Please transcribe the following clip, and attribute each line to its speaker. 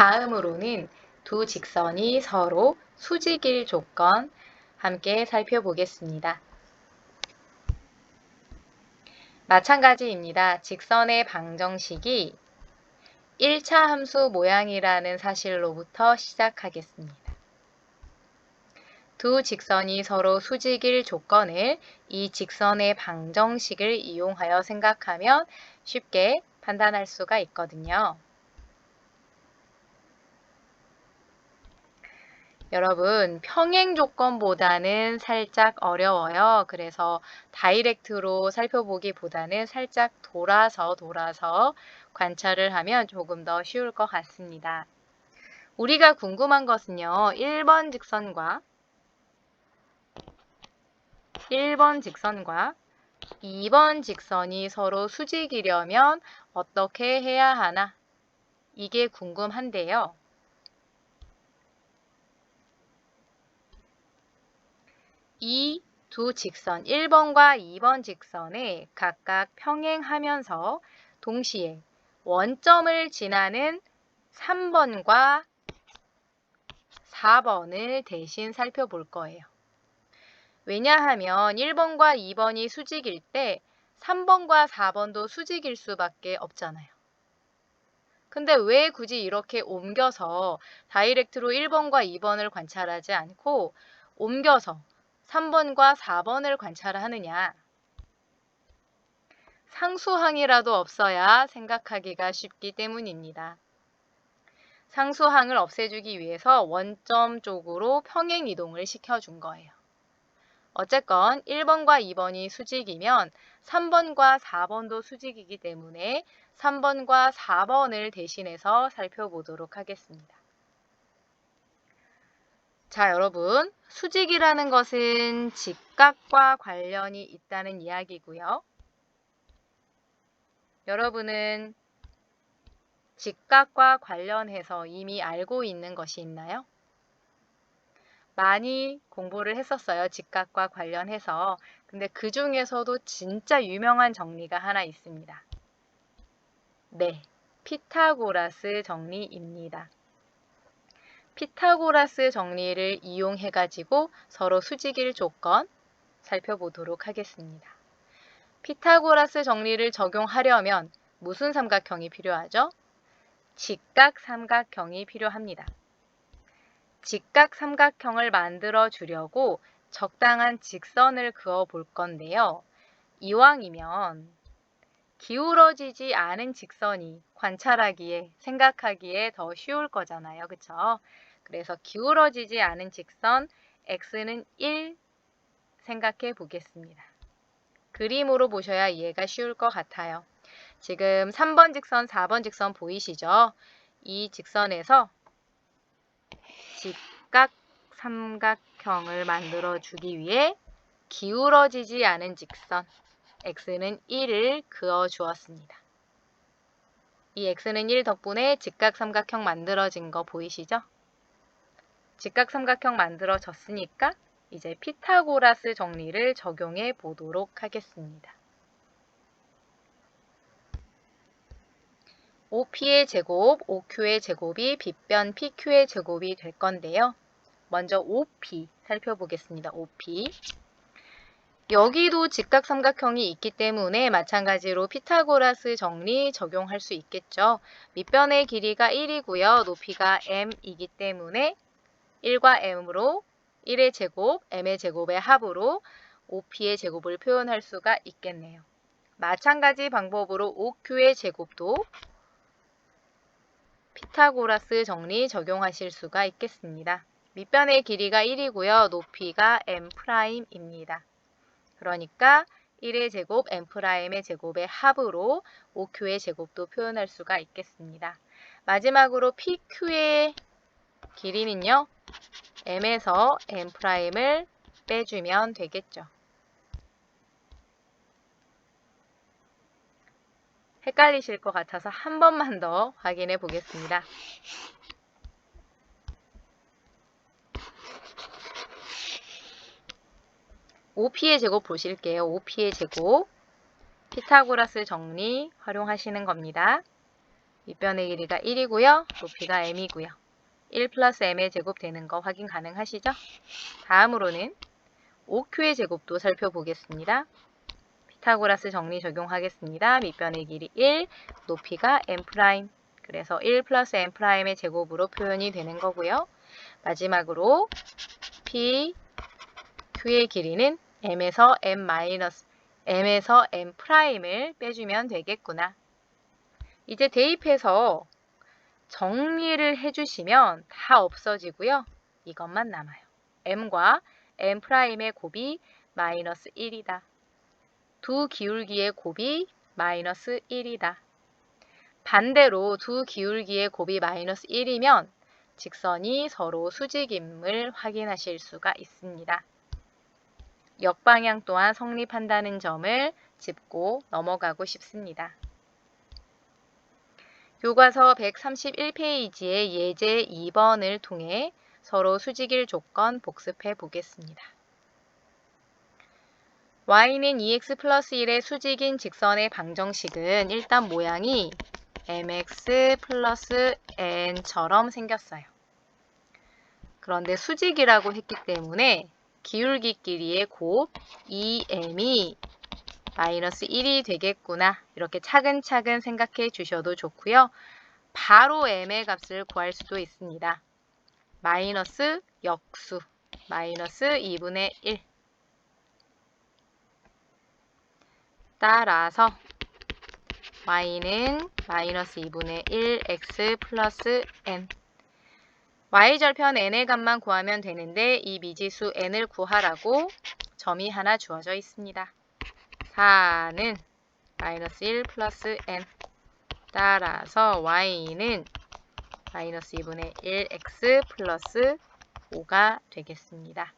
Speaker 1: 다음으로는 두 직선이 서로 수직일 조건 함께 살펴보겠습니다. 마찬가지입니다. 직선의 방정식이 1차 함수 모양이라는 사실로부터 시작하겠습니다. 두 직선이 서로 수직일 조건을 이 직선의 방정식을 이용하여 생각하면 쉽게 판단할 수가 있거든요. 여러분, 평행 조건보다는 살짝 어려워요. 그래서 다이렉트로 살펴보기보다는 살짝 돌아서 돌아서 관찰을 하면 조금 더 쉬울 것 같습니다. 우리가 궁금한 것은요, 1번 직선과 1번 직선과 2번 직선이 서로 수직이려면 어떻게 해야 하나? 이게 궁금한데요. 이 두 직선 1번과 2번 직선에 각각 평행하면서 동시에 원점을 지나는 3번과 4번을 대신 살펴볼 거예요. 왜냐하면 1번과 2번이 수직일 때 3번과 4번도 수직일 수밖에 없잖아요. 근데 왜 굳이 이렇게 옮겨서 다이렉트로 1번과 2번을 관찰하지 않고 옮겨서 3번과 4번을 관찰하느냐? 상수항이라도 없어야 생각하기가 쉽기 때문입니다. 상수항을 없애주기 위해서 원점 쪽으로 평행 이동을 시켜준 거예요. 어쨌건 1번과 2번이 수직이면 3번과 4번도 수직이기 때문에 3번과 4번을 대신해서 살펴보도록 하겠습니다. 자, 여러분. 수직이라는 것은 직각과 관련이 있다는 이야기고요. 여러분은 직각과 관련해서 이미 알고 있는 것이 있나요? 많이 공부를 했었어요. 직각과 관련해서. 근데 그 중에서도 진짜 유명한 정리가 하나 있습니다. 네, 피타고라스 정리입니다. 피타고라스 정리를 이용해 가지고 서로 수직일 조건 살펴보도록 하겠습니다. 피타고라스 정리를 적용하려면 무슨 삼각형이 필요하죠? 직각 삼각형이 필요합니다. 직각 삼각형을 만들어 주려고 적당한 직선을 그어 볼 건데요. 이왕이면 기울어지지 않은 직선이 관찰하기에, 생각하기에 더 쉬울 거잖아요. 그쵸? 그래서 기울어지지 않은 직선 x는 1 생각해 보겠습니다. 그림으로 보셔야 이해가 쉬울 것 같아요. 지금 3번 직선, 4번 직선 보이시죠? 이 직선에서 직각 삼각형을 만들어 주기 위해 기울어지지 않은 직선 x는 1을 그어 주었습니다. 이 x는 1 덕분에 직각 삼각형 만들어진 거 보이시죠? 직각 삼각형 만들어졌으니까 이제 피타고라스 정리를 적용해 보도록 하겠습니다. OP의 제곱, OQ의 제곱이 빗변 PQ의 제곱이 될 건데요. 먼저 OP 살펴보겠습니다. OP. 여기도 직각삼각형이 있기 때문에 마찬가지로 피타고라스 정리 적용할 수 있겠죠. 밑변의 길이가 1이고요. 높이가 m이기 때문에 1과 m으로 1의 제곱, m의 제곱의 합으로 OP의 제곱을 표현할 수가 있겠네요. 마찬가지 방법으로 OQ의 제곱도 피타고라스 정리 적용하실 수가 있겠습니다. 밑변의 길이가 1이고요. 높이가 m'입니다. 그러니까 1의 제곱 m'의 제곱의 합으로 OQ의 제곱도 표현할 수가 있겠습니다. 마지막으로 PQ의 길이는요. m에서 m'을 빼주면 되겠죠. 헷갈리실 것 같아서 한 번만 더 확인해 보겠습니다. OP의 제곱 보실게요. OP의 제곱. 피타고라스 정리 활용하시는 겁니다. 밑변의 길이가 1이고요. 높이가 m이고요. 1 플러스 m의 제곱 되는 거 확인 가능하시죠? 다음으로는 OQ의 제곱도 살펴보겠습니다. 피타고라스 정리 적용하겠습니다. 밑변의 길이 1, 높이가 m'. 그래서 1 플러스 m'의 제곱으로 표현이 되는 거고요. 마지막으로 P, Q의 길이는 m에서 m 마이너스 m에서 m'을 빼주면 되겠구나. 이제 대입해서 정리를 해주시면 다 없어지고요. 이것만 남아요. m과 m'의 곱이 마이너스 1이다. 두 기울기의 곱이 마이너스 1이다. 반대로 두 기울기의 곱이 마이너스 1이면 직선이 서로 수직임을 확인하실 수가 있습니다. 역방향 또한 성립한다는 점을 짚고 넘어가고 싶습니다. 교과서 131페이지의 예제 2번을 통해 서로 수직일 조건 복습해 보겠습니다. y는 2x 플러스 1의 수직인 직선의 방정식은 일단 모양이 mx 플러스 n처럼 생겼어요. 그런데 수직이라고 했기 때문에 기울기 길이의 곱 2m이 마이너스 1이 되겠구나. 이렇게 차근차근 생각해 주셔도 좋고요. 바로 m의 값을 구할 수도 있습니다. 마이너스 역수, 마이너스 2분의 1. 따라서 y는 마이너스 2분의 1 x 플러스 n y절편 n의 값만 구하면 되는데 이 미지수 n을 구하라고 점이 하나 주어져 있습니다. 4는 마이너스 1 플러스 n 따라서 y는 마이너스 2분의 1x 플러스 5가 되겠습니다.